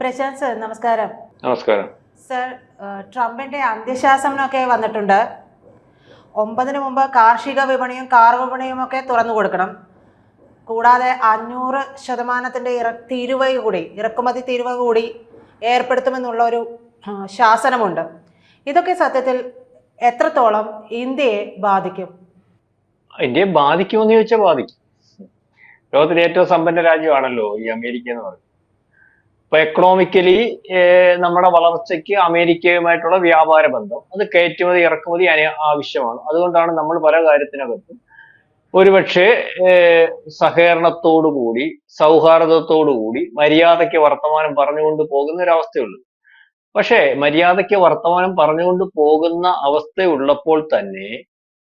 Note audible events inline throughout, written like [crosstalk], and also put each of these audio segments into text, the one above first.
Prashant sir നമസ്കാരം. നമസ്കാരം. Sir ട്രംപിന്റെ അന്ത്യശാസനമൊക്കെ വന്നിട്ടുണ്ട്. ഒമ്പതിന് മുമ്പ് കാർഷിക വിപണിയും കാർ വിപണിയും ഒക്കെ തുറന്നു കൊടുക്കണം. കൂടാതെ അഞ്ഞൂറ് ശതമാനത്തിന്റെ ഇറ തീരുവ കൂടി ഇറക്കുമതി തീരുവ കൂടി ഏർപ്പെടുത്തുമെന്നുള്ള ഒരു ശാസനമുണ്ട്. ഇതൊക്കെ സത്യത്തിൽ എത്രത്തോളം ഇന്ത്യയെ ബാധിക്കും? ഇന്ത്യയെ ബാധിക്കുമെന്ന് ചോദിച്ചാൽ ബാധിക്കും. ലോകത്തിലെ ഏറ്റവും സമ്പന്ന രാജ്യമാണല്ലോ ഈ അമേരിക്ക എന്ന് പറയുന്നത്. ഇപ്പൊ എക്കണോമിക്കലി നമ്മുടെ വളർച്ചയ്ക്ക് അമേരിക്കയുമായിട്ടുള്ള വ്യാപാര ബന്ധം. അത് കയറ്റുമതി ഇറക്കുമതി ആവശ്യമാണ്. അതുകൊണ്ടാണ് നമ്മൾ പല കാര്യത്തിനകത്തും ഒരുപക്ഷെ കൂടി സഹകരണത്തോടുകൂടി സൗഹാർദ്ദത്തോടുകൂടി മര്യാദയ്ക്ക് വർത്തമാനം പറഞ്ഞുകൊണ്ട് പോകുന്ന ഒരു പക്ഷേ മര്യാദയ്ക്ക് വർത്തമാനം പറഞ്ഞുകൊണ്ട് പോകുന്ന അവസ്ഥയുള്ളപ്പോൾ തന്നെ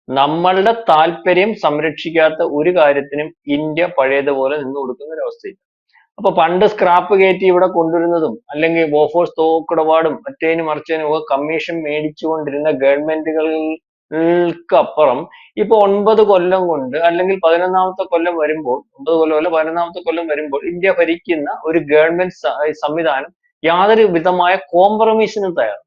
നമ്മളുടെ താല്പര്യം സംരക്ഷിക്കാത്ത ഒരു കാര്യത്തിനും ഇന്ത്യ പഴയതുപോലെ നിന്ന് കൊടുക്കുന്ന ഒരു അവസ്ഥയില്ല. അപ്പൊ പണ്ട് സ്ക്രാപ്പ് കയറ്റി ഇവിടെ കൊണ്ടുവരുന്നതും അല്ലെങ്കിൽ ബോഫോഴ്സ് തോക്കിടപാടും മറ്റേനും മറിച്ചേനും ഒക്കെ കമ്മീഷൻ മേടിച്ചുകൊണ്ടിരുന്ന ഗവൺമെന്റുകൾക്ക് അപ്പുറം ഇപ്പൊ ഒൻപത് കൊല്ലം കൊണ്ട് അല്ലെങ്കിൽ പതിനൊന്നാമത്തെ കൊല്ലം വരുമ്പോൾ ഒൻപത് കൊല്ലം അല്ല പതിനൊന്നാമത്തെ കൊല്ലം വരുമ്പോൾ ഇന്ത്യ ഭരിക്കുന്ന ഒരു ഗവൺമെന്റ് സംവിധാനം യാതൊരു വിധമായ കോംപ്രമൈസിനും തയ്യാറാണ്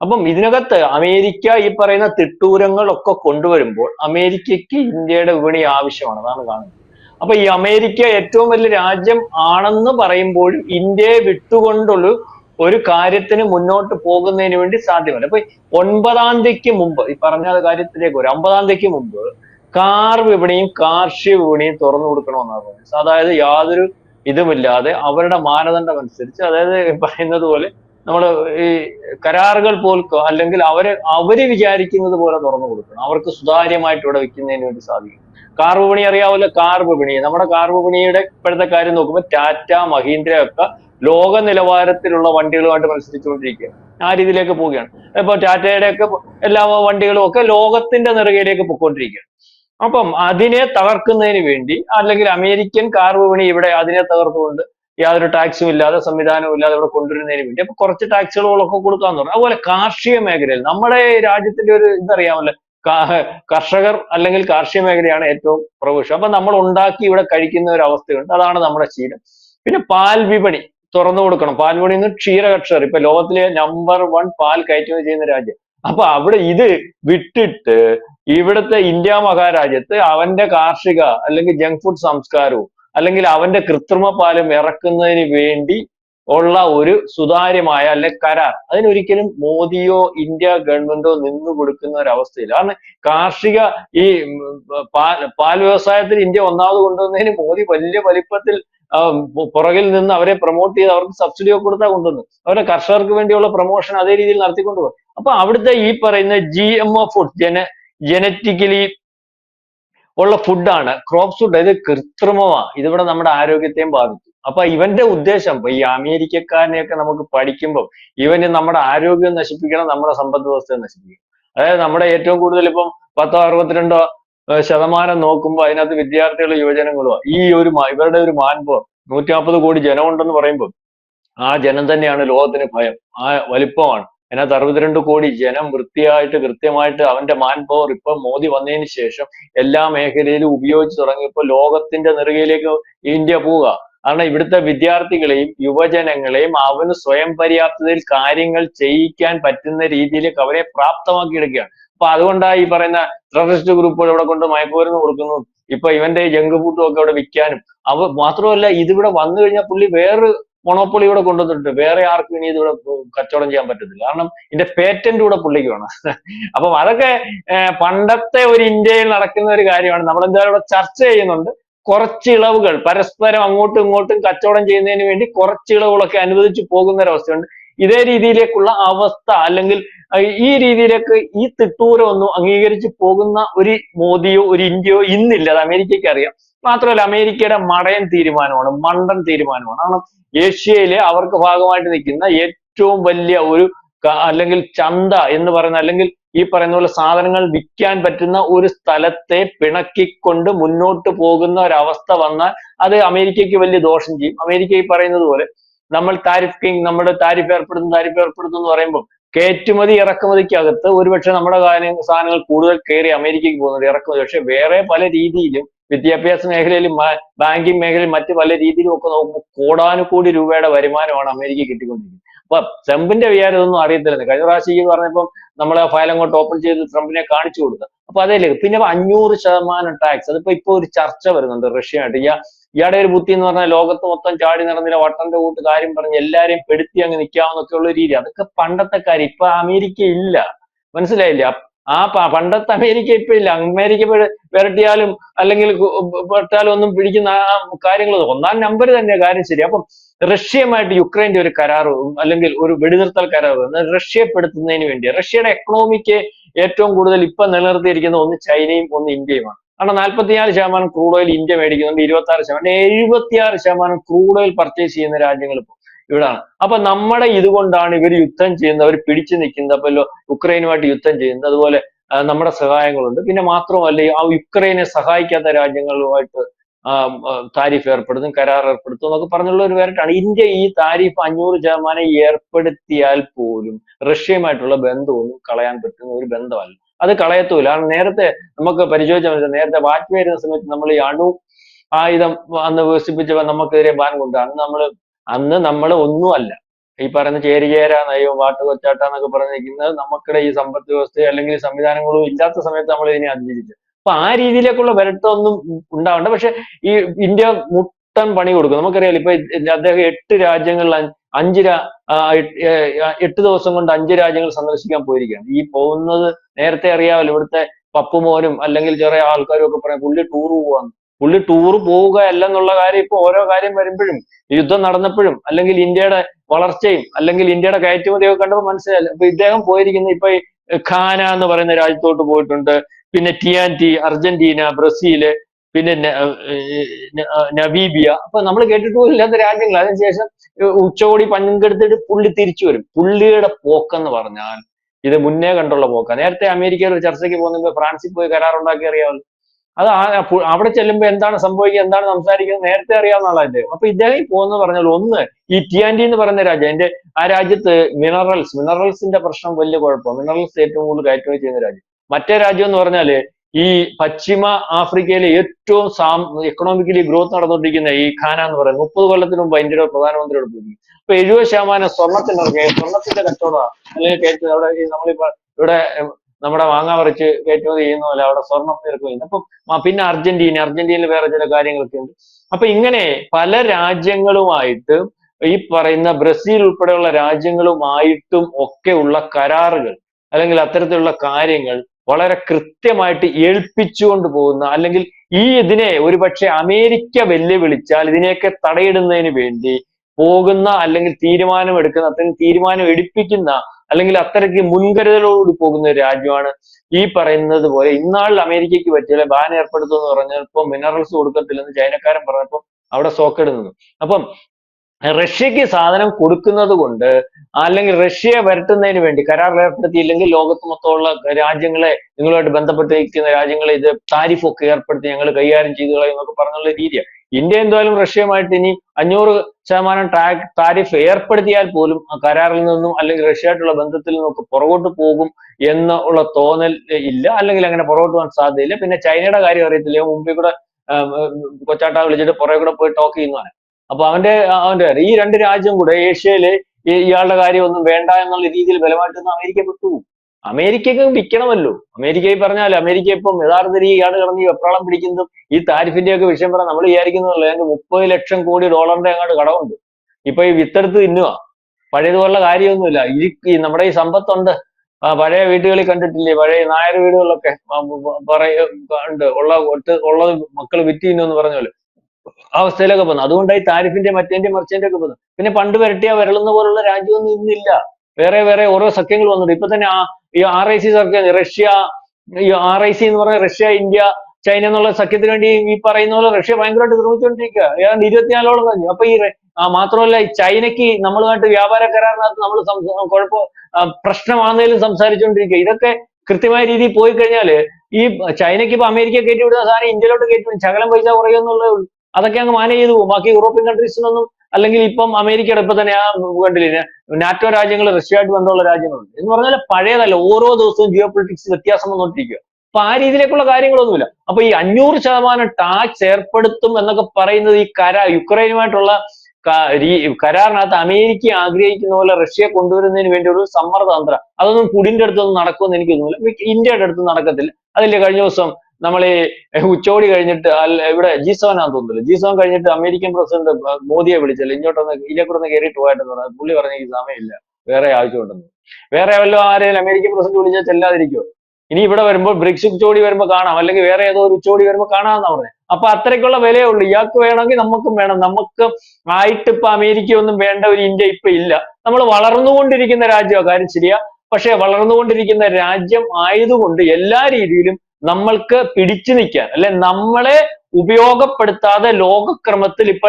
അപ്പം ഇതിനകത്ത് അമേരിക്ക ഈ പറയുന്ന തിട്ടൂരങ്ങളൊക്കെ കൊണ്ടുവരുമ്പോൾ അമേരിക്കയ്ക്ക് ഇന്ത്യയുടെ വിപണി ആവശ്യമാണ് അതാണ് കാണുന്നത്. അപ്പൊ ഈ അമേരിക്ക ഏറ്റവും വലിയ രാജ്യം ആണെന്ന് പറയുമ്പോഴും ഇന്ത്യയെ വിട്ടുകൊണ്ടുള്ള ഒരു കാര്യത്തിന് മുന്നോട്ട് പോകുന്നതിന് വേണ്ടി സാധ്യമല്ല. അപ്പൊ ഒൻപതാം തീയതിക്ക് മുമ്പ് ഈ പറഞ്ഞ കാര്യത്തിലേക്ക് ഒരു ഒമ്പതാം തീയതിക്ക് മുമ്പ് കാർ വിപണിയും കാർഷിക വിപണിയും തുറന്നു കൊടുക്കണമെന്നാണ് പറഞ്ഞത്. അതായത് യാതൊരു ഇതുമില്ലാതെ അവരുടെ മാനദണ്ഡം അനുസരിച്ച് അതായത് പറയുന്നത് പോലെ നമ്മൾ ഈ കരാറുകൾ പോൽക്കോ അല്ലെങ്കിൽ അവർ അവർ വിചാരിക്കുന്നത് പോലെ തുറന്നു കൊടുക്കണം. അവർക്ക് സുതാര്യമായിട്ട് ഇവിടെ വിൽക്കുന്നതിന് വേണ്ടി സാധിക്കും. കാർ വിപണി അറിയാവല്ലോ കാർ വിപണി. നമ്മുടെ കാർ വിപണിയുടെ ഇപ്പോഴത്തെ കാര്യം നോക്കുമ്പോൾ ടാറ്റ മഹീന്ദ്ര ഒക്കെ ലോക നിലവാരത്തിലുള്ള വണ്ടികളുമായിട്ട് മത്സരിച്ചുകൊണ്ടിരിക്കുക ആ രീതിയിലേക്ക് പോവുകയാണ്. ഇപ്പൊ ടാറ്റയുടെ ഒക്കെ എല്ലാ വണ്ടികളും ഒക്കെ ലോകത്തിന്റെ നെറുകയിലേക്ക് പൊയ്ക്കൊണ്ടിരിക്കുകയാണ്. അപ്പം അതിനെ തകർക്കുന്നതിന് വേണ്ടി അല്ലെങ്കിൽ അമേരിക്കൻ കാർ വിപണി ഇവിടെ അതിനെ തകർത്തുകൊണ്ട് യാതൊരു ടാക്സും ഇല്ലാതെ സംവിധാനവും ഇല്ലാതെ ഇവിടെ കൊണ്ടുവരുന്നതിന് വേണ്ടി. അപ്പൊ കുറച്ച് ടാക്സുകളൊക്കെ കൊടുക്കാന്ന് പറഞ്ഞു. അതുപോലെ കാർഷിക മേഖലയിൽ നമ്മുടെ രാജ്യത്തിന്റെ ഒരു ഇതറിയാമല്ലോ കർഷകർ അല്ലെങ്കിൽ കാർഷിക മേഖലയാണ് ഏറ്റവും പ്രവേശം. അപ്പൊ നമ്മൾ ഉണ്ടാക്കി ഇവിടെ കഴിക്കുന്ന ഒരു അവസ്ഥയുണ്ട്. അതാണ് നമ്മുടെ ശീലം. പിന്നെ പാൽ വിപണി തുറന്നു കൊടുക്കണം. പാൽ വിപണി നിന്ന് ക്ഷീര കർഷകർ. ഇപ്പൊ ലോകത്തിലെ നമ്പർ വൺ പാൽ കയറ്റുമതി ചെയ്യുന്ന രാജ്യം. അപ്പൊ അവിടെ ഇത് വിട്ടിട്ട് ഇവിടുത്തെ ഇന്ത്യ മഹാരാജ്യത്ത് അവന്റെ കാർഷിക അല്ലെങ്കിൽ ജങ്ക് ഫുഡ് സംസ്കാരവും അല്ലെങ്കിൽ അവന്റെ കൃത്രിമ പാലും ഇറക്കുന്നതിന് വേണ്ടി ഉള്ള ഒരു സുതാര്യമായ അല്ലെ കരാർ. അതിനൊരിക്കലും മോദിയോ ഇന്ത്യ ഗവൺമെന്റോ നിന്നു കൊടുക്കുന്ന ഒരു അവസ്ഥയില്ല കാരണം കാർഷിക ഈ പാൽ വ്യവസായത്തിൽ ഇന്ത്യ ഒന്നാമത് കൊണ്ടുവന്നതിന് മോദി വലിയ വലിപ്പത്തിൽ പുറകിൽ നിന്ന് അവരെ പ്രൊമോട്ട് ചെയ്ത് അവർക്ക് സബ്സിഡി ഒക്കെ കൊടുത്താൽ കൊണ്ടുവന്നു അവരുടെ കർഷകർക്ക് വേണ്ടിയുള്ള പ്രൊമോഷൻ അതേ രീതിയിൽ നടത്തിക്കൊണ്ടു പോകും അപ്പൊ അവിടുത്തെ ഈ പറയുന്ന ജി എം ഒ ഫുഡ് ജന ജനറ്റിക്കലി ഉള്ള ഫുഡാണ് ക്രോപ്സ് ഫുഡ് ഇത് കൃത്രിമമാണ് ഇതിവിടെ നമ്മുടെ ആരോഗ്യത്തെയും ബാധിക്കും. അപ്പൊ ഇവന്റെ ഉദ്ദേശം ഈ അമേരിക്കക്കാരനെയൊക്കെ നമുക്ക് പഠിക്കുമ്പോൾ ഇവന് നമ്മുടെ ആരോഗ്യം നശിപ്പിക്കണം നമ്മുടെ സമ്പദ് വ്യവസ്ഥയെ നശിപ്പിക്കണം. അതായത് നമ്മുടെ ഏറ്റവും കൂടുതൽ ഇപ്പം പത്തോ അറുപത്തിരണ്ടോ ശതമാനം നോക്കുമ്പോൾ അതിനകത്ത് വിദ്യാർത്ഥികളും യുവജനങ്ങളും ഈ ഒരു ഇവരുടെ ഒരു മാൻപോർ നൂറ്റി നാൽപ്പത് കോടി ജനമുണ്ടെന്ന് പറയുമ്പോൾ ആ ജനം തന്നെയാണ് ലോകത്തിന് ഭയം ആ വലിപ്പമാണ്. അതിനകത്ത് അറുപത്തിരണ്ട് കോടി ജനം വൃത്തിയായിട്ട് കൃത്യമായിട്ട് അവന്റെ മാൻ പവർ ഇപ്പൊ മോദി വന്നതിന് ശേഷം എല്ലാ മേഖലയിലും ഉപയോഗിച്ച് തുടങ്ങിയപ്പോൾ ലോകത്തിന്റെ നെറുകയിലേക്ക് ഇന്ത്യ പോവുക. കാരണം ഇവിടുത്തെ വിദ്യാർത്ഥികളെയും യുവജനങ്ങളെയും അവന് സ്വയം പര്യാപ്തതയിൽ കാര്യങ്ങൾ ചെയ്യിക്കാൻ പറ്റുന്ന രീതിയിലേക്ക് അവരെ പ്രാപ്തമാക്കി എടുക്കുകയാണ് അപ്പൊ അതുകൊണ്ടാണ് ഈ പറയുന്ന ടെററിസ്റ്റ് ഗ്രൂപ്പുകൾ ഇവിടെ കൊണ്ട് മയക്കുമരുന്ന് കൊടുക്കുന്നു. ഇപ്പൊ ഇവന്റെ ജങ്ക് ഫുഡും ഒക്കെ ഇവിടെ വിൽക്കാനും. അവ മാത്രമല്ല ഇതിവിടെ വന്നു കഴിഞ്ഞാൽ പുള്ളി വേറൊരു മൊണോപ്പൊളി ഇവിടെ കൊണ്ടുവന്നിട്ടുണ്ട്. വേറെ ആർക്കും ഇനി ഇതിവിടെ കച്ചവടം ചെയ്യാൻ പറ്റത്തില്ല. കാരണം ഇതിന്റെ പേറ്റന്റ് കൂടെ പുള്ളിക്ക് വേണം. അപ്പം അതൊക്കെ പണ്ടത്തെ ഒരു ഇന്ത്യയിൽ നടക്കുന്ന ഒരു കാര്യമാണ്. നമ്മൾ എന്തായാലും ഇവിടെ ചർച്ച ചെയ്യുന്നുണ്ട്. കുറച്ച് ഇളവുകൾ പരസ്പരം അങ്ങോട്ടും ഇങ്ങോട്ടും കച്ചവടം ചെയ്യുന്നതിന് വേണ്ടി കുറച്ച് ഇളവുകളൊക്കെ അനുവദിച്ചു പോകുന്ന ഒരു അവസ്ഥയുണ്ട് ഇതേ രീതിയിലേക്കുള്ള അവസ്ഥ അല്ലെങ്കിൽ ഈ രീതിയിലേക്ക് ഈ തിട്ടൂരം ഒന്നും അംഗീകരിച്ച് പോകുന്ന ഒരു മോദിയോ ഒരു ഇന്ത്യയോ ഇന്നില്ല അത് അമേരിക്കയ്ക്ക് അറിയാം. മാത്രമല്ല അമേരിക്കയുടെ മടയൻ തീരുമാനമാണ് മണ്ടൻ തീരുമാനമാണ്. കാരണം ഏഷ്യയിലെ അവർക്ക് ഭാഗമായിട്ട് നിൽക്കുന്ന ഏറ്റവും വലിയ ഒരു അല്ലെങ്കിൽ ചന്ത എന്ന് പറയുന്ന അല്ലെങ്കിൽ ഈ പറയുന്ന പോലെ സാധനങ്ങൾ വിൽക്കാൻ പറ്റുന്ന ഒരു സ്ഥലത്തെ പിണക്കിക്കൊണ്ട് മുന്നോട്ട് പോകുന്ന ഒരവസ്ഥ വന്നാൽ അത് അമേരിക്കയ്ക്ക് വലിയ ദോഷം ചെയ്യും. അമേരിക്ക ഈ പറയുന്നത് പോലെ നമ്മൾ താരിഫ് കിങ് നമ്മുടെ താരിഫ് ഏർപ്പെടുത്തുന്നു താരിഫ് ഏർപ്പെടുത്തുന്നു എന്ന് പറയുമ്പോൾ കയറ്റുമതി ഇറക്കുമതിക്കകത്ത് ഒരുപക്ഷെ നമ്മുടെ സാധനങ്ങൾ കൂടുതൽ കയറി അമേരിക്കയ്ക്ക് പോകുന്നത് ഇറക്കുമതി. പക്ഷെ വേറെ പല രീതിയിലും വിദ്യാഭ്യാസ മേഖലയിലും ബാങ്കിങ് മേഖലയിലും മറ്റ് പല രീതിയിലും ഒക്കെ നോക്കുമ്പോൾ കോടാനുകോടി രൂപയുടെ വരുമാനമാണ് അമേരിക്ക കിട്ടിക്കൊണ്ടിരിക്കുന്നത്. അപ്പൊ ട്രംപിന്റെ വിചാരം ഇതൊന്നും അറിയത്തില്ലെന്ന്. കഴിഞ്ഞ പ്രാവശ്യം ഈ പറഞ്ഞപ്പം നമ്മൾ ഫയൽ അങ്ങോട്ട് ഓപ്പൺ ചെയ്ത് ട്രംപിനെ കാണിച്ചു കൊടുത്തു. അപ്പൊ അതേ പിന്നെ അഞ്ഞൂറ് ശതമാനം ടാക്സ് അതിപ്പോ ഇപ്പൊ ഒരു ചർച്ച വരുന്നുണ്ട് റഷ്യയായിട്ട് ഇയാ ഇയാളുടെ ഒരു ബുദ്ധി എന്ന് പറഞ്ഞാൽ ലോകത്ത് മൊത്തം ചാടി നടന്നില്ല വട്ടന്റെ കൂട്ട് കാര്യം പറഞ്ഞ് എല്ലാരെയും പെടുത്തി അങ്ങ് നിൽക്കാവുന്നൊക്കെ ഉള്ള രീതി അതൊക്കെ പണ്ടത്തെ കാര്യം. ഇപ്പൊ അമേരിക്ക ഇല്ല. മനസ്സിലായില്ലേ? ആ പണ്ടത്തെ അമേരിക്ക ഇപ്പൊ ഇല്ല. അമേരിക്ക വിരട്ടിയാലും അല്ലെങ്കിൽ പെട്ടാലും ഒന്നും പിടിക്കുന്ന ആ കാര്യങ്ങൾ ഒന്നാം നമ്പർ തന്നെ കാര്യം ശരി. അപ്പം റഷ്യയുമായിട്ട് യുക്രൈന്റെ ഒരു കരാർ അല്ലെങ്കിൽ ഒരു വെടിനിർത്തൽ കരാർ റഷ്യപ്പെടുത്തുന്നതിന് വേണ്ടി റഷ്യയുടെ എക്കണോമിക്ക് ഏറ്റവും കൂടുതൽ ഇപ്പൊ നിലനിർത്തിയിരിക്കുന്ന ഒന്ന് ചൈനയും ഒന്ന് ഇന്ത്യയുമാണ്. കാരണം നാൽപ്പത്തിനാല് ശതമാനം ക്രൂഡ് ഓയിൽ ഇന്ത്യ മേടിക്കുന്നുണ്ട് ഇരുപത്തി ആറ് ശതമാനം എഴുപത്തിയാറ് ശതമാനം ക്രൂഡ് ഓയിൽ പർച്ചേസ് ചെയ്യുന്ന രാജ്യങ്ങൾ ഇപ്പൊ. ഇവിടാണ് അപ്പൊ നമ്മുടെ ഇതുകൊണ്ടാണ് ഇവർ യുദ്ധം ചെയ്യുന്നത്. അവർ പിടിച്ചു നിൽക്കുന്നത്. അപ്പൊ ഉക്രൈനുമായിട്ട് യുദ്ധം ചെയ്യുന്നത്. അതുപോലെ നമ്മുടെ സഹായങ്ങളുണ്ട്. പിന്നെ മാത്രമല്ല ആ യുക്രൈനെ സഹായിക്കാത്ത രാജ്യങ്ങളുമായിട്ട് താരിഫ് ഏർപ്പെടുത്തും കരാർ ഏർപ്പെടുത്തും എന്നൊക്കെ പറഞ്ഞുള്ള ഒരു വേറിട്ടാണ്. ഇന്ത്യ ഈ താരിഫ് അഞ്ഞൂറ് ശതമാനം ഏർപ്പെടുത്തിയാൽ പോലും റഷ്യയുമായിട്ടുള്ള ബന്ധമൊന്നും കളയാൻ പറ്റുന്ന ഒരു ബന്ധമല്ല. അത് കളയത്തൂല കാരണം നേരത്തെ നമുക്ക് പരിശോധിച്ചാൽ മനസ്സിലാവും നേരത്തെ വാജ്പേയി വരുന്ന സമയത്ത് നമ്മൾ ഈ അണു ആയുധം അന്ന് വികസിപ്പിച്ചപ്പോൾ നമുക്കെതിരെ ബാൻ കൊണ്ടാണ് നമ്മൾ അന്ന് നമ്മൾ ഒന്നുമല്ല ഈ പറയുന്ന ചേരിചേര നയവും വാട്ട് കൊച്ചാട്ട എന്നൊക്കെ പറഞ്ഞിരിക്കുന്നത് നമുക്കിടെ ഈ സമ്പത്ത് വ്യവസ്ഥ അല്ലെങ്കിൽ സംവിധാനങ്ങളും ഇല്ലാത്ത സമയത്ത് നമ്മൾ ഇതിനെ അതിജീവിച്ചു. അപ്പൊ ആ രീതിയിലേക്കുള്ള വരട്ടൊന്നും ഉണ്ടാവണ്ട. പക്ഷെ ഈ ഇന്ത്യ മുട്ടൻ പണി കൊടുക്കും. നമുക്കറിയാലോ ഇപ്പൊ അദ്ദേഹം എട്ട് രാജ്യങ്ങളിൽ അഞ്ച് എട്ട് ദിവസം കൊണ്ട് അഞ്ച് രാജ്യങ്ങൾ സന്ദർശിക്കാൻ പോയിരിക്കുകയാണ്. ഈ പോകുന്നത് നേരത്തെ അറിയാമല്ലോ ഇവിടുത്തെ പപ്പുമോനും അല്ലെങ്കിൽ ചെറിയ ആൾക്കാരും ഒക്കെ പറയാം പുള്ളി ടൂർ പോവാന്ന്. പുള്ളി ടൂർ പോവുക അല്ലെന്നുള്ള കാര്യം ഇപ്പൊ ഓരോ കാര്യം വരുമ്പോഴും യുദ്ധം നടന്നപ്പോഴും അല്ലെങ്കിൽ ഇന്ത്യയുടെ വളർച്ചയും അല്ലെങ്കിൽ ഇന്ത്യയുടെ കയറ്റുമതിയൊക്കെ കണ്ടപ്പോൾ മനസ്സിലായില്ല അപ്പൊ ഇദ്ദേഹം പോയിരിക്കുന്ന ഇപ്പൊ ഖാന എന്ന് പറയുന്ന രാജ്യത്തോട്ട് പോയിട്ടുണ്ട്. പിന്നെ ടിയാന്റി അർജന്റീന ബ്രസീൽ പിന്നെ നവീബിയ. അപ്പൊ നമ്മൾ കേട്ടിട്ട് പോലും ഇല്ലാത്ത രാജ്യങ്ങൾ. അതിനുശേഷം ഉച്ചകോടി പങ്കെടുത്തിട്ട് പുള്ളി തിരിച്ചു വരും. പുള്ളിയുടെ പോക്കെന്ന് പറഞ്ഞാൽ ഇത് മുന്നേ കണ്ടുള്ള പോക്കാണ് നേരത്തെ അമേരിക്കയിൽ ചർച്ചയ്ക്ക് പോകുന്നത് ഫ്രാൻസിൽ പോയി കരാറുണ്ടാക്കി അറിയാമല്ലോ അത് അവിടെ ചെല്ലുമ്പോൾ എന്താണ് സംഭവിക്കുക എന്താണ് സംസാരിക്കുന്നത് നേരത്തെ അറിയാവുന്ന ഇദ്ദേഹം. അപ്പൊ ഇദ്ദേഹം പോകുന്ന പറഞ്ഞാൽ ഒന്ന് ഈ ടി ആൻഡി എന്ന് പറയുന്ന രാജ്യം എന്റെ ആ രാജ്യത്ത് മിനറൽസ് മിനറൽസിന്റെ പ്രശ്നം വലിയ കുഴപ്പം. മിനറൽസ് ഏറ്റവും കൂടുതൽ കയറ്റുമതി ചെയ്യുന്ന രാജ്യം. മറ്റേ രാജ്യം എന്ന് പറഞ്ഞാൽ ഈ പശ്ചിമ ആഫ്രിക്കയിലെ ഏറ്റവും സാം എക്കണോമിക്കലി ഗ്രോത്ത് നടന്നുകൊണ്ടിരിക്കുന്ന ഈ ഖാന എന്ന് പറയുന്നത് മുപ്പത് കൊല്ലത്തിന് മുമ്പ് ഇന്ത്യയുടെ പ്രധാനമന്ത്രിയോട് പോയി ഇപ്പൊ എഴുപത് ശതമാനം സ്വർണത്തിന്റെ സ്വർണത്തിന്റെ കച്ചവടമാണ്. അല്ലെങ്കിൽ അവിടെ നമ്മളിപ്പോ ഇവിടെ നമ്മുടെ മാങ്ങ പറിച്ച് കയറ്റുമതി ചെയ്യുന്ന പോലെ അവിടെ സ്വർണം ഇറക്കുകയും അപ്പം പിന്നെ അർജന്റീന അർജന്റീനയിൽ വേറെ ചില കാര്യങ്ങളൊക്കെ ഉണ്ട്. അപ്പൊ ഇങ്ങനെ പല രാജ്യങ്ങളുമായിട്ട് ഈ പറയുന്ന ബ്രസീൽ ഉൾപ്പെടെയുള്ള രാജ്യങ്ങളുമായിട്ടും ഒക്കെ ഉള്ള കരാറുകൾ അല്ലെങ്കിൽ അത്തരത്തിലുള്ള കാര്യങ്ങൾ വളരെ കൃത്യമായിട്ട് ഏൽപ്പിച്ചുകൊണ്ട് പോകുന്ന അല്ലെങ്കിൽ ഈ ഇതിനെ ഒരുപക്ഷെ അമേരിക്ക വെല്ലുവിളിച്ചാൽ ഇതിനെയൊക്കെ തടയിടുന്നതിന് വേണ്ടി പോകുന്ന അല്ലെങ്കിൽ തീരുമാനം എടുക്കുന്ന അത്തരം തീരുമാനം എടുപ്പിക്കുന്ന അല്ലെങ്കിൽ അത്രയ്ക്ക് മുൻകരുതലോടുകൂടി പോകുന്ന ഒരു രാജ്യമാണ് ഈ പറയുന്നത് പോലെ. ഇന്നാളിൽ അമേരിക്കയ്ക്ക് പറ്റിയ ബാൻ ഏർപ്പെടുത്തുമെന്ന് പറഞ്ഞപ്പോൾ മിനറൽസ് കൊടുക്കത്തില്ലെന്ന് ചൈനക്കാരൻ പറഞ്ഞപ്പോൾ അവിടെ സോക്കെടുന്നത് അപ്പം റഷ്യക്ക് സാധനം കൊടുക്കുന്നത് കൊണ്ട് അല്ലെങ്കിൽ റഷ്യയെ വരട്ടുന്നതിന് വേണ്ടി കരാർ ഏർപ്പെടുത്തിയില്ലെങ്കിൽ ലോകത്ത് മൊത്തമുള്ള രാജ്യങ്ങളെ നിങ്ങളുമായിട്ട് ബന്ധപ്പെട്ടിരിക്കുന്ന രാജ്യങ്ങളെ ഇത് താരിഫൊക്കെ ഏർപ്പെടുത്തി ഞങ്ങൾ കൈകാര്യം ചെയ്തു എന്നൊക്കെ പറഞ്ഞുള്ള രീതിയാണ് ഇന്ത്യ എന്തായാലും റഷ്യയുമായിട്ട് ഇനി അഞ്ഞൂറ് ശതമാനം താരിഫ് ഏർപ്പെടുത്തിയാൽ പോലും കരാറിൽ നിന്നും അല്ലെങ്കിൽ റഷ്യയായിട്ടുള്ള ബന്ധത്തിൽ നിന്നൊക്കെ പുറകോട്ട് പോകും എന്നുള്ള തോന്നൽ ഇല്ല. അല്ലെങ്കിൽ അങ്ങനെ പുറകോട്ട് പോകാൻ സാധ്യതയില്ല. പിന്നെ ചൈനയുടെ കാര്യം അറിയത്തില്ല. മുമ്പിൽ കൂടെ കൊച്ചാട്ട വിളിച്ചിട്ട് പുറകെ കൂടെ പോയി ടോക്ക് ചെയ്യുന്നതാണ് അപ്പൊ അവന്റെ അവന്റെ ഈ രണ്ട് രാജ്യം കൂടെ ഏഷ്യയിലെ ഇയാളുടെ കാര്യം ഒന്നും വേണ്ട എന്നുള്ള രീതിയിൽ ബലമായിട്ടൊന്നും അമേരിക്ക വിട്ടുപോകും അമേരിക്കക്ക് വിൽക്കണമല്ലോ. അമേരിക്കയിൽ പറഞ്ഞാൽ അമേരിക്ക ഇപ്പം യഥാർത്ഥത്തിൽ ഈ ഇയാൾ കിടന്ന് ഈ വെപ്രാളം പിടിക്കുന്നതും ഈ താരിഫിന്റെ ഒക്കെ വിഷയം പറഞ്ഞാൽ നമ്മൾ വിചാരിക്കുന്നതല്ല ഞങ്ങൾക്ക് മുപ്പത് ലക്ഷം കോടി ഡോളറിന്റെ അങ്ങോട്ട് കടമുണ്ട്. ഇപ്പൊ ഈ വിത്തെടുത്ത് തിന്നുക പഴയതുപോലുള്ള കാര്യമൊന്നുമില്ല. ഈ നമ്മുടെ ഈ സമ്പത്തുണ്ട്. പഴയ വീടുകളിൽ കണ്ടിട്ടില്ലേ? പഴയ നായർ വീടുകളിലൊക്കെ ഉണ്ട്. ഉള്ള ഒട്ട് ഉള്ളത് മക്കൾ വിറ്റ് തിന്നു പറഞ്ഞ പോലെ. അവസ്ഥയിലൊക്കെ പോകുന്നു. അതുകൊണ്ടായി താരിഫിന്റെ മറ്റേന്റെ മറിച്ചതിന്റെ ഒക്കെ പോകുന്നു. പിന്നെ പണ്ട് വരട്ടിയ വരളുന്ന പോലുള്ള രാജ്യമൊന്നും ഇന്നില്ല. വേറെ വേറെ ഓരോ സഖ്യങ്ങൾ വന്നിട്ടുണ്ട്. ഇപ്പൊ തന്നെ ആ ഈ ആർ ഐ സി സഖ്യം റഷ്യ ഈ ആർ ഐ സി എന്ന് പറഞ്ഞ റഷ്യ ഇന്ത്യ ചൈന എന്നുള്ള സഖ്യത്തിന് വേണ്ടി ഈ പറയുന്ന പോലെ റഷ്യ ഭയങ്കരമായിട്ട് ശ്രമിച്ചുകൊണ്ടിരിക്കുക ഏതാണ്ട് ഇരുപത്തിനാലോളം കഴിഞ്ഞു. അപ്പൊ ഈ മാത്രമല്ല ചൈനയ്ക്ക് നമ്മളുമായിട്ട് വ്യാപാര കരാറിനകത്ത് നമ്മൾ കുഴപ്പം പ്രശ്നമാണെന്നേലും സംസാരിച്ചുകൊണ്ടിരിക്കുക ഇതൊക്കെ കൃത്യമായ രീതിയിൽ പോയി കഴിഞ്ഞാൽ ഈ ചൈനയ്ക്ക് ഇപ്പൊ അമേരിക്ക കയറ്റി വിടുന്ന സാധനം ഇന്ത്യയിലോട്ട് കയറ്റി വിടും. ശകലം പൈസ കുറയുമെന്നുള്ളതേ ഉള്ളൂ. അതൊക്കെ അങ്ങ് മാനേജ് ചെയ്തു പോകും ബാക്കി യൂറോപ്യൻ കൺട്രീസിനൊന്നും അല്ലെങ്കിൽ ഇപ്പം അമേരിക്കയുടെ ഇപ്പൊ തന്നെ ആ കണ്ടില്ലേ നാറ്റോ രാജ്യങ്ങൾ റഷ്യയായിട്ട് ബന്ധമുള്ള രാജ്യങ്ങളുണ്ട്. എന്ന് പറഞ്ഞാൽ പഴയതല്ല ഓരോ ദിവസവും ജിയോ പൊളിറ്റിക്സ് വ്യത്യാസം വന്നുകൊണ്ടിരിക്കുക. അപ്പൊ ആ രീതിയിലേക്കുള്ള കാര്യങ്ങളൊന്നുമില്ല. അപ്പൊ ഈ അഞ്ഞൂറ് ശതമാനം ടാക്സ് ഏർപ്പെടുത്തും എന്നൊക്കെ പറയുന്നത് ഈ കരാ യുക്രൈനുമായിട്ടുള്ള കരാറിനകത്ത് അമേരിക്ക ആഗ്രഹിക്കുന്ന പോലെ റഷ്യയെ കൊണ്ടുവരുന്നതിന് വേണ്ടി ഒരു സമ്മർദ്ദതന്ത്രം അതൊന്നും പുടിന്റെ അടുത്തൊന്നും നടക്കുമെന്ന് എനിക്ക് തോന്നുന്നില്ല. ഇന്ത്യയുടെ അടുത്ത് നടക്കത്തില്ല. അതില്ലേ കഴിഞ്ഞ ദിവസം നമ്മൾ ഈ ഉച്ചോടി കഴിഞ്ഞിട്ട് ഇവിടെ ജി സെവൻ ആണെന്ന് തോന്നുന്നില്ല. ജി സെവൻ കഴിഞ്ഞിട്ട് അമേരിക്കൻ പ്രസിഡന്റ് മോദിയെ വിളിച്ചല്ലോ ഇങ്ങോട്ടൊന്ന് ഇതിലേക്കൂടെ ഒന്ന് കയറിയിട്ട് പോയിട്ടെന്ന് പറഞ്ഞു പുള്ളി പറഞ്ഞ ഈ സമയമില്ല. വേറെ ആവശ്യമുണ്ടെന്ന് വേറെ വല്ലതും ആരെയും അമേരിക്കൻ പ്രസിഡന്റ് വിളിച്ചാൽ ചെല്ലാതിരിക്കുമോ ഇനി ഇവിടെ വരുമ്പോൾ ബ്രിക്സ് ഉച്ചോടി വരുമ്പോൾ കാണാം. അല്ലെങ്കിൽ വേറെ ഏതോ ഒരു ഉച്ചോടി വരുമ്പോൾ കാണാമെന്നാ പറഞ്ഞത് അപ്പൊ അത്രയ്ക്കുള്ള വിലയേ ഉള്ളൂ. ഇയാൾക്ക് വേണമെങ്കിൽ നമുക്കും വേണം. നമുക്ക് ആയിട്ട് ഇപ്പൊ അമേരിക്ക ഒന്നും വേണ്ട ഒരു ഇന്ത്യ ഇപ്പൊ ഇല്ല. നമ്മൾ വളർന്നുകൊണ്ടിരിക്കുന്ന രാജ്യമാണ് കാര്യം ശരിയാ. പക്ഷെ വളർന്നുകൊണ്ടിരിക്കുന്ന രാജ്യം ആയതുകൊണ്ട് എല്ലാ രീതിയിലും നമ്മൾക്ക് പിടിച്ചു നിൽക്കാൻ അല്ലെ? നമ്മളെ ഉപയോഗപ്പെടുത്താതെ ലോകക്രമത്തിൽ ഇപ്പൊ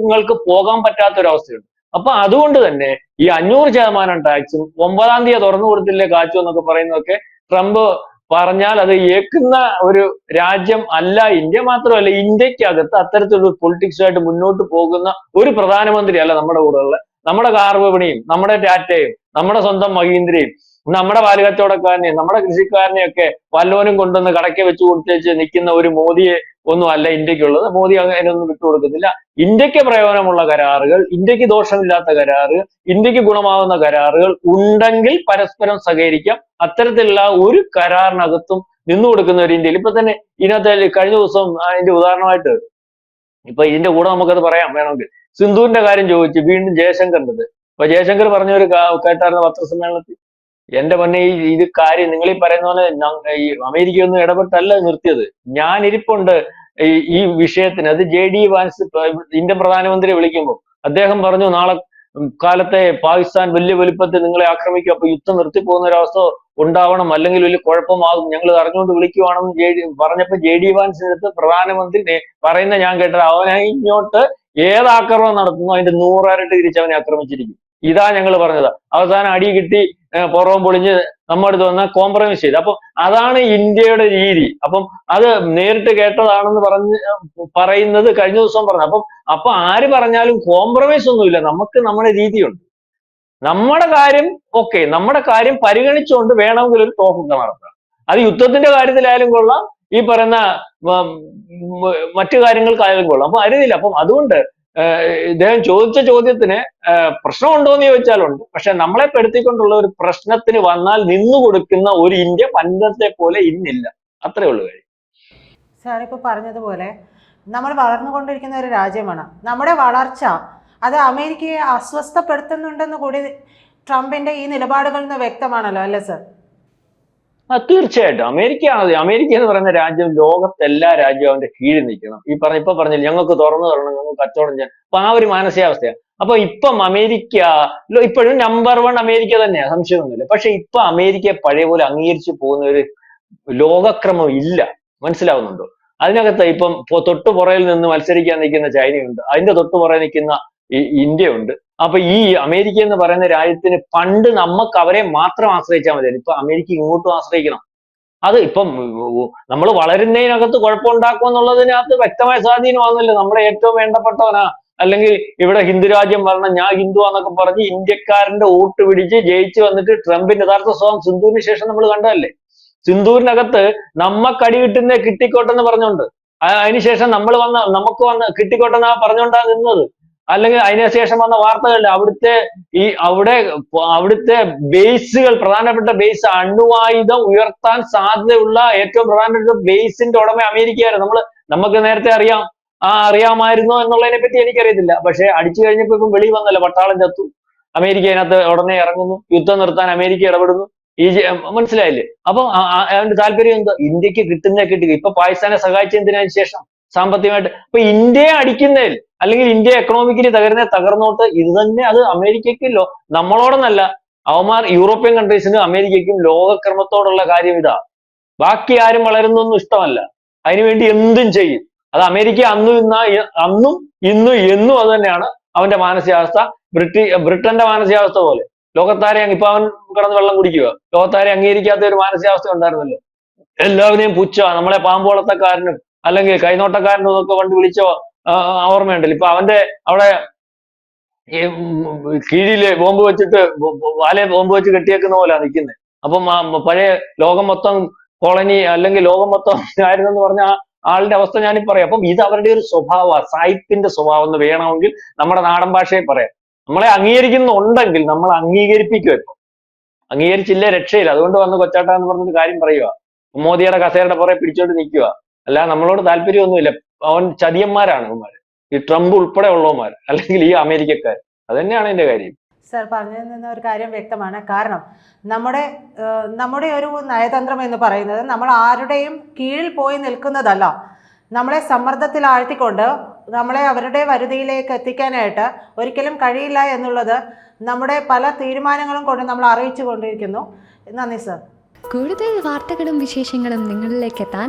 നിങ്ങൾക്ക് പോകാൻ പറ്റാത്ത ഒരു അവസ്ഥയുണ്ട് അപ്പൊ അതുകൊണ്ട് തന്നെ ഈ അഞ്ഞൂറ് ശതമാനം ടാക്സും ഒമ്പതാം തീയതി തുറന്നു കൊടുത്തില്ലേ കാച്ചു എന്നൊക്കെ പറയുന്നതൊക്കെ ട്രംപ് പറഞ്ഞാൽ അത് ഏക്കുന്ന ഒരു രാജ്യം അല്ല ഇന്ത്യ മാത്രമല്ല ഇന്ത്യക്കകത്ത് അത്തരത്തിലുള്ള പൊളിറ്റിക്സുമായിട്ട് മുന്നോട്ട് പോകുന്ന ഒരു പ്രധാനമന്ത്രി അല്ല നമ്മുടെ കൂടെയുള്ള. നമ്മുടെ കാർ വിപണിയും നമ്മുടെ ടാറ്റയും നമ്മുടെ സ്വന്തം മഹീന്ദ്രയും നമ്മുടെ പാലുകച്ചവടക്കാരനെയും നമ്മുടെ കൃഷിക്കാരനെയൊക്കെ വല്ലോനും കൊണ്ടുവന്ന് കടക്കെ വെച്ച് കൊടുത്തേച്ച് നിൽക്കുന്ന ഒരു മോദിയെ ഒന്നും അല്ല ഇന്ത്യക്കുള്ളത്. മോദി അതിനൊന്നും വിട്ടുകൊടുക്കുന്നില്ല ഇന്ത്യയ്ക്ക് പ്രയോജനമുള്ള കരാറുകൾ ഇന്ത്യയ്ക്ക് ദോഷമില്ലാത്ത കരാറുകൾ ഇന്ത്യയ്ക്ക് ഗുണമാകുന്ന കരാറുകൾ ഉണ്ടെങ്കിൽ പരസ്പരം സഹകരിക്കാം. അത്തരത്തിലുള്ള ഒരു കരാറിനകത്തും നിന്നു കൊടുക്കുന്ന ഒരു ഇന്ത്യയിൽ ഇപ്പൊ തന്നെ ഇതിനകത്ത് കഴിഞ്ഞ ദിവസം അതിന്റെ ഉദാഹരണമായിട്ട് ഇപ്പൊ ഇതിന്റെ കൂടെ നമുക്കത് പറയാം വേണമെങ്കിൽ. സിന്ധുവിന്റെ കാര്യം ചോദിച്ചു വീണ്ടും ജയശങ്കറിന്റെത്. അപ്പൊ ജയശങ്കർ പറഞ്ഞ ഒരു കേട്ടായിരുന്ന പത്രസമ്മേളനത്തിൽ? എന്റെ പൊന്നെ ഈ ഇത് കാര്യം നിങ്ങൾ ഈ പറയുന്ന പോലെ ഈ അമേരിക്ക ഒന്നും ഇടപെട്ടല്ല നിർത്തിയത്. ഞാൻ ഇരിപ്പുണ്ട് ഈ ഈ വിഷയത്തിന്. അത് ജെ ഡി വാൻസ് ഇന്ത്യൻ പ്രധാനമന്ത്രിയെ വിളിക്കുമ്പോൾ അദ്ദേഹം പറഞ്ഞു നാളെ കാലത്തെ പാകിസ്ഥാൻ വലിയ വലുപ്പത്തിൽ നിങ്ങളെ ആക്രമിക്കും. അപ്പൊ യുദ്ധം നിർത്തിപ്പോകുന്ന ഒരവസ്ഥ ഉണ്ടാവണം. അല്ലെങ്കിൽ വലിയ കുഴപ്പമാകും. ഞങ്ങൾ അറിഞ്ഞുകൊണ്ട് വിളിക്കുവാണെന്ന് ജെ ഡി പറഞ്ഞപ്പോ ജെ ഡി വാൻസിനടുത്ത് പ്രധാനമന്ത്രി പറയുന്ന ഞാൻ കേട്ടത് അവനെ ഇങ്ങോട്ട് ഏത് ആക്രമണം നടത്തുന്നു? അതിന്റെ നൂറായിരട്ട് തിരിച്ച് അവനെ ആക്രമിച്ചിരിക്കും. ഇതാ ഞങ്ങൾ പറഞ്ഞത്. അവസാനം അടി കിട്ടി പുറവും പൊളിഞ്ഞ് നമ്മുടെ അടുത്ത് വന്നാൽ കോംപ്രമൈസ് ചെയ്ത്. അപ്പം അതാണ് ഇന്ത്യയുടെ രീതി. അപ്പം അത് നേരിട്ട് കേട്ടതാണെന്ന് പറഞ്ഞ് പറയുന്നത് കഴിഞ്ഞ ദിവസം പറഞ്ഞു. അപ്പം അപ്പൊ ആര് പറഞ്ഞാലും കോംപ്രമൈസ് ഒന്നുമില്ല. നമുക്ക് നമ്മുടെ രീതിയുണ്ട്. നമ്മുടെ കാര്യം ഓക്കെ നമ്മുടെ കാര്യം പരിഗണിച്ചുകൊണ്ട് വേണമെങ്കിൽ ഒരു ടോക്കൊക്കെ നടത്താം. അത് യുദ്ധത്തിന്റെ കാര്യത്തിലായാലും കൊള്ളാം. ഈ പറയുന്ന മറ്റു കാര്യങ്ങൾക്കായാലും കൊള്ളാം. അപ്പൊ അരുതില്ല അപ്പം അതുകൊണ്ട് ഇദ്ദേഹം ചോദിച്ച ചോദ്യത്തിന് പ്രശ്നമുണ്ടോ എന്ന് ചോദിച്ചാലുണ്ട്. പക്ഷെ നമ്മളെ പെടുത്തിക്കൊണ്ടുള്ള ഒരു പ്രശ്നത്തിന് വന്നാൽ നിന്നു കൊടുക്കുന്ന ഒരു ഇന്ത്യ പണ്ടത്തെ പോലെ ഇന്നില്ല. അത്രേ ഉള്ളൂ കാര്യം. സാർ ഇപ്പോൾ പറഞ്ഞതുപോലെ നമ്മൾ വളർന്നുകൊണ്ടിരിക്കുന്ന ഒരു രാജ്യമാണ്. നമ്മുടെ വളർച്ച അത് അമേരിക്കയെ അസ്വസ്ഥപ്പെടുത്തുന്നുണ്ടെന്ന് കൂടി ട്രംപിന്റെ ഈ നിലപാടുകളിൽ നിന്ന് വ്യക്തമാണല്ലോ അല്ലേ സർ? ആ തീർച്ചയായിട്ടും. അമേരിക്ക അമേരിക്ക എന്ന് പറയുന്ന രാജ്യം ലോകത്തെ എല്ലാ രാജ്യവും അവന്റെ കീഴിൽ നിൽക്കണം. ഈ പറഞ്ഞ ഇപ്പൊ പറഞ്ഞില്ല ഞങ്ങൾക്ക് തുറന്നു തരണം ഞങ്ങൾക്ക് കച്ചവടം ചെയ്യാൻ. അപ്പൊ ആ ഒരു മാനസികാവസ്ഥയാണ് അപ്പൊ ഇപ്പം അമേരിക്ക ഇപ്പോഴും നമ്പർ വൺ അമേരിക്ക തന്നെയാണ് സംശയമൊന്നുമില്ല. പക്ഷെ ഇപ്പൊ അമേരിക്കയെ പഴയ പോലെ അംഗീകരിച്ചു പോകുന്ന ഒരു ലോകക്രമം ഇല്ല. മനസ്സിലാവുന്നുണ്ടോ? അതിനകത്ത് ഇപ്പം തൊട്ടുപുറയിൽ തൊട്ടു പുറയിൽ നിന്ന് മത്സരിക്കാൻ നിൽക്കുന്ന ചൈനയുണ്ട്. അതിന്റെ തൊട്ടുപുറയിൽ നിൽക്കുന്ന ഇന്ത്യയുണ്ട്. അപ്പൊ ഈ അമേരിക്ക എന്ന് പറയുന്ന രാജ്യത്തിന് പണ്ട് നമുക്ക് അവരെ മാത്രം ആശ്രയിച്ചാൽ മതി. ഇപ്പൊ അമേരിക്ക ഇങ്ങോട്ടും ആശ്രയിക്കണം. അത് ഇപ്പം നമ്മൾ വളരുന്നതിനകത്ത് കുഴപ്പമുണ്ടാക്കും എന്നുള്ളതിനകത്ത് വ്യക്തമായ സ്വാധീനമാകുന്നില്ല നമ്മുടെ ഏറ്റവും വേണ്ടപ്പെട്ടവനാ. അല്ലെങ്കിൽ ഇവിടെ ഹിന്ദു രാജ്യം വരണം ഞാൻ ഹിന്ദു എന്നൊക്കെ പറഞ്ഞ് ഇന്ത്യക്കാരന്റെ വോട്ട് പിടിച്ച് ജയിച്ചു വന്നിട്ട് ട്രംപിന്റെ യഥാർത്ഥ സ്വഭാവം സിന്ധുവിന് ശേഷം നമ്മൾ കണ്ടതല്ലേ? സിന്ധുവിനകത്ത് നമ്മക്ക് അടി കിട്ടുന്നേ കിട്ടിക്കോട്ടെന്ന് പറഞ്ഞുകൊണ്ട് ആ- അതിനുശേഷം നമ്മൾ വന്ന നമുക്ക് വന്ന് കിട്ടിക്കോട്ടെന്നാ പറഞ്ഞോണ്ടാ നിന്നത്. അല്ലെങ്കിൽ അതിനുശേഷം വന്ന വാർത്തകളിൽ അവിടുത്തെ ഈ അവിടെ അവിടുത്തെ ബേസുകൾ പ്രധാനപ്പെട്ട ബേസ് അണുവായുധം ഉയർത്താൻ സാധ്യതയുള്ള ഏറ്റവും പ്രധാനപ്പെട്ട ബേസിന്റെ ഉടമ അമേരിക്കയായിരുന്നു. നമ്മൾ നമുക്ക് നേരത്തെ അറിയാം. ആ അറിയാമായിരുന്നോ എന്നുള്ളതിനെ പറ്റി എനിക്കറിയത്തില്ല. പക്ഷെ അടിച്ചു കഴിഞ്ഞപ്പോ ഇപ്പം വെളി വന്നല്ലോ പട്ടാളം ചത്തു. അമേരിക്ക അതിനകത്ത് ഉടനെ ഇറങ്ങുന്നു. യുദ്ധം നിർത്താൻ അമേരിക്ക ഇടപെടുന്നു. ഈ മനസ്സിലായില്ലേ? അപ്പൊ അവന്റെ താല്പര്യം എന്താ? ഇന്ത്യയ്ക്ക് കിട്ടുന്ന കിട്ടുക ഇപ്പൊ പാകിസ്ഥാനെ സഹായിച്ചതിനു ശേഷം സാമ്പത്തികമായിട്ട്. ഇപ്പൊ ഇന്ത്യയെ അടിക്കുന്നതിൽ അല്ലെങ്കിൽ ഇന്ത്യ എക്കണോമിക്കലി തകരുന്ന തകർന്നോട്ട് ഇത് തന്നെ അത് അമേരിക്കയ്ക്ക് ലോ നമ്മളോടൊന്നല്ല അവന്മാർ യൂറോപ്യൻ കൺട്രീസിനും അമേരിക്കയ്ക്കും ലോകക്രമത്തോടുള്ള കാര്യം ഇതാ. ബാക്കി ആരും വളരുന്നൊന്നും ഇഷ്ടമല്ല. അതിനുവേണ്ടി എന്തും ചെയ്യും. അത് അമേരിക്ക അന്നും ഇന്ന അന്നും ഇന്നും എന്നും അത് തന്നെയാണ് അവന്റെ മാനസികാവസ്ഥ. ബ്രിട്ടി ബ്രിട്ടന്റെ മാനസികാവസ്ഥ പോലെ. ലോകത്താരെ ഇപ്പൊ അവൻ കിടന്ന് വെള്ളം കുടിക്കുക. ലോകത്താരെ അംഗീകരിക്കാത്ത ഒരു മാനസികാവസ്ഥ ഉണ്ടായിരുന്നല്ലോ. എല്ലാവരെയും പുച്ഛ. നമ്മളെ പാമ്പോളത്തക്കാരനും അല്ലെങ്കിൽ കൈനോട്ടക്കാരനും ഒക്കെ വണ്ടി വിളിച്ചോ ഓർമ്മയുണ്ടല്ലോ. ഇപ്പൊ അവന്റെ അവിടെ ഈ കീഴിൽ ബോംബ് വെച്ചിട്ട് വാലെ ബോംബ് വെച്ച് കെട്ടിയേക്കുന്ന പോലെ നിൽക്കുന്നത് അപ്പം പഴയ ലോകം മൊത്തം കോളനി അല്ലെങ്കിൽ ലോകം മൊത്തം [laughs] ആയിരുന്നെന്ന് പറഞ്ഞ ആളുടെ അവസ്ഥ ഞാനീ പറയാം. അപ്പം ഇത് അവരുടെ ഒരു സ്വഭാവ സായിപ്പിന്റെ സ്വഭാവം എന്ന് വേണമെങ്കിൽ നമ്മുടെ നാടൻ ഭാഷയെ പറയാം. നമ്മളെ അംഗീകരിക്കുന്നുണ്ടെങ്കിൽ നമ്മൾ അംഗീകരിപ്പിക്കുക ഇപ്പൊ. അംഗീകരിച്ചില്ലേ രക്ഷയില്ല. അതുകൊണ്ട് വന്ന് കൊച്ചാട്ട എന്ന് പറഞ്ഞൊരു കാര്യം പറയുക മോദിയുടെ കസേരയുടെ പുറകെ പിടിച്ചോണ്ട് നിൽക്കുക അല്ല നമ്മളോട് താല്പര്യമൊന്നുമില്ല. അവൻ ചതിയന്മാരാണ് ഇവന്മാര്. ഈ ട്രംപ് ഉൾപ്പെടെ ഉള്ളവന്മാർ അല്ലെങ്കിൽ ഈ അമേരിക്കക്കാർ അത് തന്നെയാണ് എന്റെ കാര്യം. സർ പറഞ്ഞു നിന്ന ഒരു കാര്യം വ്യക്തമാണ്. കാരണം നമ്മുടെ നമ്മുടെ ഒരു നയതന്ത്രം എന്ന് പറയുന്നത് നമ്മൾ ആരുടെയും കീഴിൽ പോയി നിൽക്കുന്നതല്ല. നമ്മളെ സമ്മർദ്ദത്തിൽ ആഴ്ത്തിക്കൊണ്ട് നമ്മളെ അവരുടെ വരുതിയിലേക്ക് എത്തിക്കാനായിട്ട് ഒരിക്കലും കഴിയില്ല എന്നുള്ളത് നമ്മുടെ പല തീരുമാനങ്ങളും കൊണ്ട് നമ്മൾ അറിയിച്ചു കൊണ്ടിരിക്കുന്നു നന്ദി സർ. കൂടുതൽ വാർത്തകളും വിശേഷങ്ങളും നിങ്ങളിലേക്ക് എത്താൻ